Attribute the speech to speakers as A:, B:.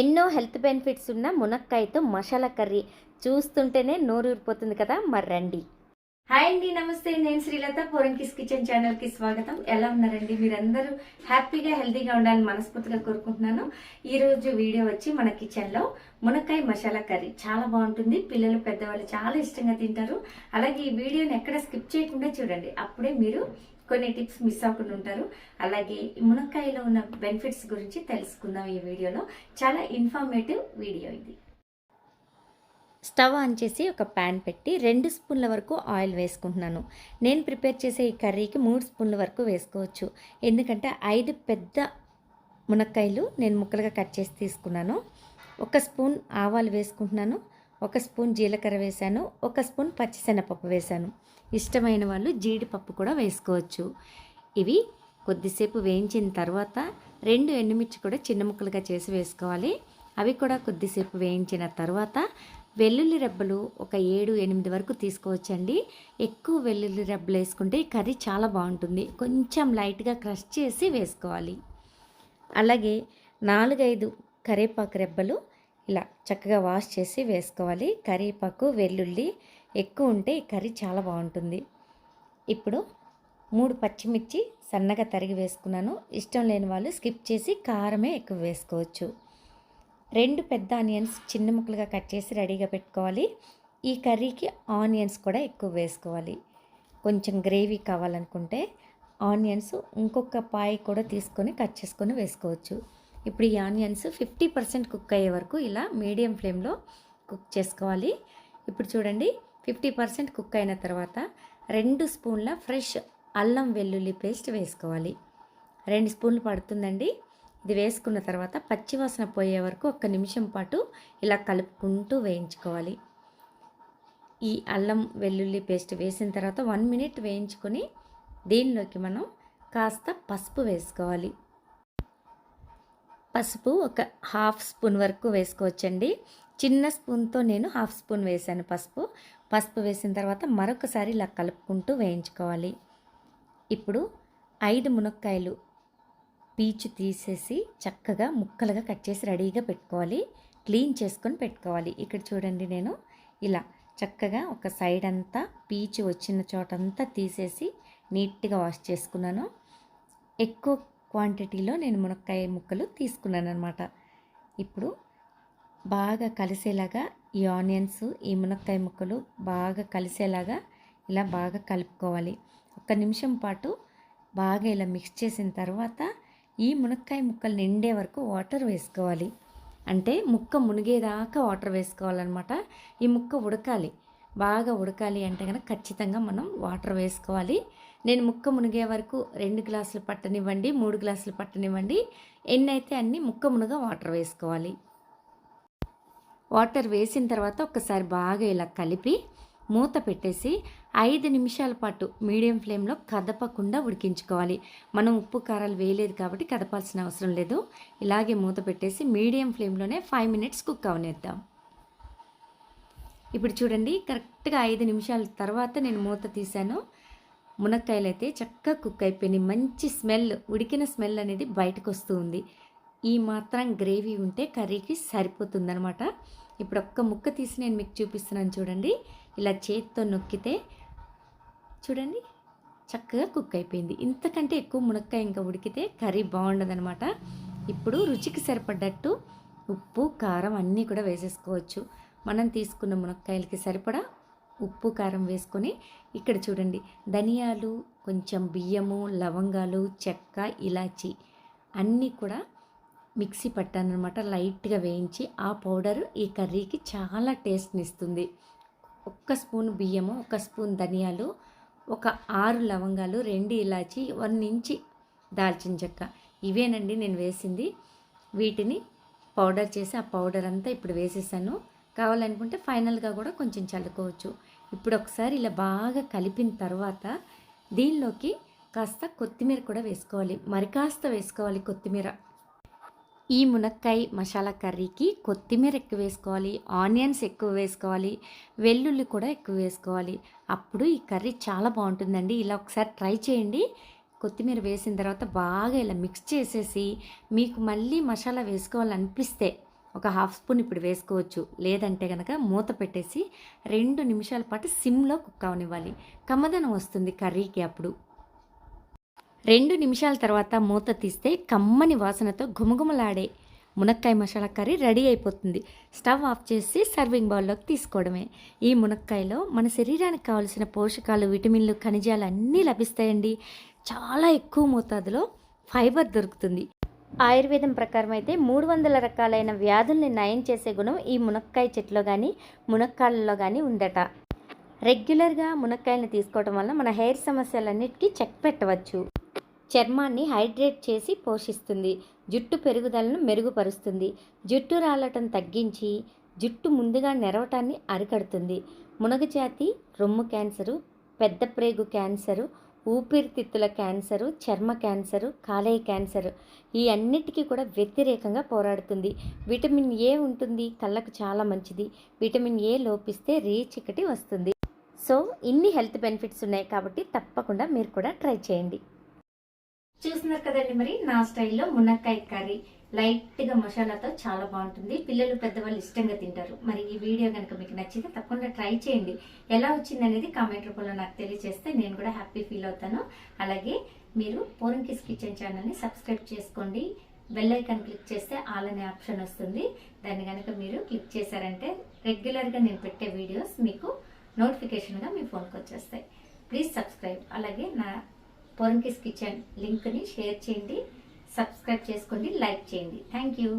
A: ఎన్నో health benefits ఉన్న మునక్కాయతో masala curry చూస్తుంటేనే నోరూరిపోతుంది కదా. మరి రండి. హాయ్ అండి నమస్తే. నేను శ్రీలత పోరంకిస్ కిచెన్ ఛానల్కి స్వాగతం. ఎలా ఉన్నారండి? మీరందరూ హ్యాపీగా హెల్తీగా ఉండాలని మనస్ఫూర్తిగా కోరుకుంటున్నాను. ఈరోజు వీడియో వచ్చి మన కిచెన్లో మునక్కాయ మసాలా కర్రీ. చాలా బాగుంటుంది. పిల్లలు పెద్దవాళ్ళు చాలా ఇష్టంగా తింటారు. అలాగే ఈ వీడియోని ఎక్కడ స్కిప్ చేయకుండా చూడండి. అప్పుడే మీరు కొన్ని టిప్స్ మిస్ అవ్వకుండా ఉంటారు. అలాగే మునక్కాయలో ఉన్న బెనిఫిట్స్ గురించి తెలుసుకుందాం ఈ వీడియోలో. చాలా ఇన్ఫర్మేటివ్ వీడియో ఇది. స్టవ్ ఆన్ చేసి ఒక ప్యాన్ పెట్టి రెండు స్పూన్ల వరకు ఆయిల్ వేసుకుంటున్నాను. నేను ప్రిపేర్ చేసే ఈ కర్రీకి మూడు స్పూన్ల వరకు వేసుకోవచ్చు. ఎందుకంటే ఐదు పెద్ద మునక్కాయలు నేను ముక్కలుగా కట్ చేసి తీసుకున్నాను. ఒక స్పూన్ ఆవాలు వేసుకుంటున్నాను. ఒక స్పూన్ జీలకర్ర వేశాను ఒక స్పూన్ పచ్చిశనగపప్పు వేశాను. ఇష్టమైన వాళ్ళు జీడిపప్పు కూడా వేసుకోవచ్చు. ఇవి కొద్దిసేపు వేయించిన తర్వాత రెండు ఎండుమిర్చి కూడా చిన్న ముక్కలుగా చేసి వేసుకోవాలి. అవి కూడా కొద్దిసేపు వేయించిన తర్వాత వెల్లుల్లి రెబ్బలు ఒక ఏడు ఎనిమిది వరకు తీసుకోవచ్చండి. ఎక్కువ వెల్లుల్లి రెబ్బలు వేసుకుంటే ఈ కర్రీ చాలా బాగుంటుంది. కొంచెం లైట్గా క్రష్ చేసి వేసుకోవాలి. అలాగే నాలుగైదు కరివేపాకు రెబ్బలు ఇలా చక్కగా వాష్ చేసి వేసుకోవాలి. కరివేపాకు వెల్లుల్లి ఎక్కువ ఉంటే ఈ కర్రీ చాలా బాగుంటుంది. ఇప్పుడు మూడు పచ్చిమిర్చి సన్నగా తరిగి వేసుకున్నాను. ఇష్టం లేని వాళ్ళు స్కిప్ చేసి కారమే ఎక్కువ వేసుకోవచ్చు. రెండు పెద్ద ఆనియన్స్ చిన్న ముక్కలుగా కట్ చేసి రెడీగా పెట్టుకోవాలి. ఈ కర్రీకి ఆనియన్స్ కూడా ఎక్కువ వేసుకోవాలి. కొంచెం గ్రేవీ కావాలనుకుంటే ఆనియన్స్ ఇంకొక పాయ కూడా తీసుకొని కట్ చేసుకొని వేసుకోవచ్చు. ఇప్పుడు ఈ ఆనియన్స్ ఫిఫ్టీ పర్సెంట్ కుక్ అయ్యే వరకు ఇలా మీడియం ఫ్లేమ్లో కుక్ చేసుకోవాలి. ఇప్పుడు చూడండి ఫిఫ్టీ పర్సెంట్ కుక్ అయిన తర్వాత రెండు స్పూన్ల ఫ్రెష్ అల్లం వెల్లుల్లి పేస్ట్ వేసుకోవాలి. రెండు స్పూన్లు పడుతుందండి. ఇది వేసుకున్న తర్వాత పచ్చివాసన పోయే వరకు ఒక్క నిమిషం పాటు ఇలా కలుపుకుంటూ వేయించుకోవాలి. ఈ అల్లం వెల్లుల్లి పేస్ట్ వేసిన తర్వాత వన్ మినిట్ వేయించుకొని దీనిలోకి మనం కాస్త పసుపు వేసుకోవాలి. పసుపు ఒక హాఫ్ స్పూన్ వరకు వేసుకోవచ్చండి. చిన్న స్పూన్తో నేను హాఫ్ స్పూన్ వేసాను పసుపు. పసుపు వేసిన తర్వాత మరొకసారి ఇలా కలుపుకుంటూ వేయించుకోవాలి. ఇప్పుడు ఐదు మునక్కాయలు పీచు తీసేసి చక్కగా ముక్కలుగా కట్ చేసి రెడీగా పెట్టుకోవాలి. క్లీన్ చేసుకొని పెట్టుకోవాలి. ఇక్కడ చూడండి నేను ఇలా చక్కగా ఒక సైడ్ అంతా పీచు వచ్చిన చోటంతా తీసేసి నీట్గా వాష్ చేసుకున్నాను. ఎక్కువ క్వాంటిటీలో నేను మునక్కాయ ముక్కలు తీసుకున్నాను అనమాట ఇప్పుడు బాగా కలిసేలాగా ఈ ఆనియన్స్ ఈ మునక్కాయ ముక్కలు బాగా కలిసేలాగా ఇలా బాగా కలుపుకోవాలి. ఒక నిమిషం పాటు బాగా ఇలా మిక్స్ చేసిన తర్వాత ఈ మునక్కాయ ముక్కలు నిండే వరకు వాటర్ వేసుకోవాలి. అంటే ముక్క మునిగేదాకా వాటర్ వేసుకోవాలన్నమాట. ఈ ముక్క ఉడకాలి. బాగా ఉడకాలి అంటే కనుక ఖచ్చితంగా మనం వాటర్ వేసుకోవాలి. నేను ముక్క మునిగే వరకు రెండు గ్లాసులు పట్టనివ్వండి మూడు గ్లాసులు పట్టనివ్వండి. ఎన్ని అయితే అన్ని ముక్క మునగ వాటర్ వేసుకోవాలి. వాటర్ వేసిన తర్వాత ఒకసారి బాగా ఇలా కలిపి మూత పెట్టేసి ఐదు నిమిషాల పాటు మీడియం ఫ్లేమ్లో కదపకుండా ఉడికించుకోవాలి. మనం ఉప్పు కారాలు వేయలేదు కాబట్టి కదపాల్సిన అవసరం లేదు. ఇలాగే మూత పెట్టేసి మీడియం ఫ్లేమ్లోనే ఫైవ్ మినిట్స్ కుక్ అవనేద్దాం. ఇప్పుడు చూడండి కరెక్ట్గా ఐదు నిమిషాల తర్వాత నేను మూత తీశాను. మునక్కాయలు అయితే చక్కగా కుక్ అయిపోయినాయి. మంచి స్మెల్ ఉడికిన స్మెల్ అనేది బయటకు వస్తుంది. ఉంది ఈ మాత్రం గ్రేవీ ఉంటే కర్రీకి సరిపోతుందనమాట ఇప్పుడు ఒక్క ముక్క తీసి నేను మీకు చూపిస్తున్నాను చూడండి. ఇలా చేతితో నొక్కితే చూడండి చక్కగా కుక్ అయిపోయింది. ఇంతకంటే ఎక్కువ మునక్కాయ ఇంకా ఉడికితే కర్రీ బాగుండదనమాట ఇప్పుడు రుచికి సరిపడ్డట్టు ఉప్పు కారం అన్నీ కూడా వేసేసుకోవచ్చు. మనం తీసుకున్న మునక్కాయలకి సరిపడా ఉప్పు కారం వేసుకొని ఇక్కడ చూడండి. ధనియాలు కొంచెం బియ్యము లవంగాలు చెక్క ఇలాచి అన్నీ కూడా మిక్సీ పట్టానమాట లైట్గా వేయించి ఆ పౌడర్ ఈ కర్రీకి చాలా టేస్ట్ని ఇస్తుంది ఒక్క స్పూన్ బియ్యము ఒక స్పూన్ ధనియాలు ఒక ఆరు లవంగాలు రెండు ఇలాచి వన్ ఇంచి దాల్చిన చెక్క. ఇవేనండి నేను వేసింది. వీటిని పౌడర్ చేసి ఆ పౌడర్ అంతా ఇప్పుడు వేసేసాను. కావాలనుకుంటే ఫైనల్గా కూడా కొంచెం చల్లుకోవచ్చు. ఇప్పుడు ఒకసారి ఇలా బాగా కలిపిన తర్వాత దీనిలోకి కాస్త కొత్తిమీర కూడా వేసుకోవాలి. మరి కాస్త వేసుకోవాలి కొత్తిమీర. ఈ మునక్కాయ మసాలా కర్రీకి కొత్తిమీర ఎక్కువ వేసుకోవాలి. ఆనియన్స్ ఎక్కువ వేసుకోవాలి. వెల్లుల్లి కూడా ఎక్కువ వేసుకోవాలి. అప్పుడు ఈ కర్రీ చాలా బాగుంటుందండి. ఇలా ఒకసారి ట్రై చేయండి. కొత్తిమీర వేసిన తర్వాత బాగా ఇలా మిక్స్ చేసేసి మీకు మళ్ళీ మసాలా వేసుకోవాలనిపిస్తే ఒక హాఫ్ స్పూన్ ఇప్పుడు వేసుకోవచ్చు. లేదంటే కనుక మూత పెట్టేసి రెండు నిమిషాల పాటు సిమ్లో కుక్ అవనివ్వాలి. కమ్మదనం వస్తుంది కర్రీకి అప్పుడు. రెండు నిమిషాల తర్వాత మూత తీస్తే కమ్మని వాసనతో గుమగుమలాడే మునక్కాయ మసాలా కర్రీ రెడీ అయిపోతుంది. స్టవ్ ఆఫ్ చేసి సర్వింగ్ బౌల్లోకి తీసుకోవడమే. ఈ మునక్కాయలో మన శరీరానికి కావాల్సిన పోషకాలు విటమిన్లు ఖనిజాలు అన్నీ లభిస్తాయండి. చాలా ఎక్కువ మోతాదులో ఫైబర్ దొరుకుతుంది. ఆయుర్వేదం ప్రకారం అయితే మూడు వందల రకాలైన వ్యాధుల్ని నయం చేసే గుణం ఈ మునక్కాయ చెట్లో కానీ మునక్కాళ్ళలో కానీ ఉందట. రెగ్యులర్గా మునక్కాయలను తీసుకోవడం వల్ల మన హెయిర్ సమస్యలన్నిటికీ చెక్ పెట్టవచ్చు. చర్మాన్ని హైడ్రేట్ చేసి పోషిస్తుంది. జుట్టు పెరుగుదలను మెరుగుపరుస్తుంది. జుట్టు రాలటం తగ్గించి జుట్టు ముందుగా నెరవటాన్ని అరికడుతుంది. మునగజాతి రొమ్ము క్యాన్సరు పెద్ద ప్రేగు క్యాన్సరు ఊపిరితిత్తుల క్యాన్సరు చర్మ క్యాన్సరు కాలేయ క్యాన్సరు ఈ అన్నిటికీ కూడా వ్యతిరేకంగా పోరాడుతుంది. విటమిన్ ఏ ఉంటుంది? కళ్ళకు చాలా మంచిది. విటమిన్ ఏ లోపిస్తే రీచికటి వస్తుంది. సో ఇన్ని హెల్త్ బెనిఫిట్స్ ఉన్నాయి కాబట్టి తప్పకుండా మీరు కూడా ట్రై చేయండి. చూస్తున్నారు కదండి మరి నా స్టైల్లో మునక్కాయ కర్రీ. లైట్గా మసాలాతో చాలా బాగుంటుంది. పిల్లలు పెద్దవాళ్ళు ఇష్టంగా తింటారు. మరి ఈ వీడియో కనుక మీకు నచ్చితే తప్పకుండా ట్రై చేయండి. ఎలా వచ్చింది అనేది కామెంట్ రూపంలో నాకు తెలియజేస్తే నేను కూడా హ్యాపీ ఫీల్ అవుతాను. అలాగే మీరు పోరంకిస్ కిచెన్ ఛానల్ని సబ్స్క్రైబ్ చేసుకోండి. బెల్ ఐకాన్ క్లిక్ చేస్తే ఆల్ అనే ఆప్షన్ వస్తుంది. దాన్ని కనుక మీరు క్లిక్ చేశారంటే రెగ్యులర్గా నేను పెట్టే వీడియోస్ మీకు నోటిఫికేషన్గా మీ ఫోన్కి వచ్చేస్తాయి. Please subscribe. అలాగే నా పొరంకిస్ కిచెన్ లింక్ని షేర్ చేయండి. సబ్స్క్రైబ్ చేసుకోండి లైక్ చేయండి. Thank you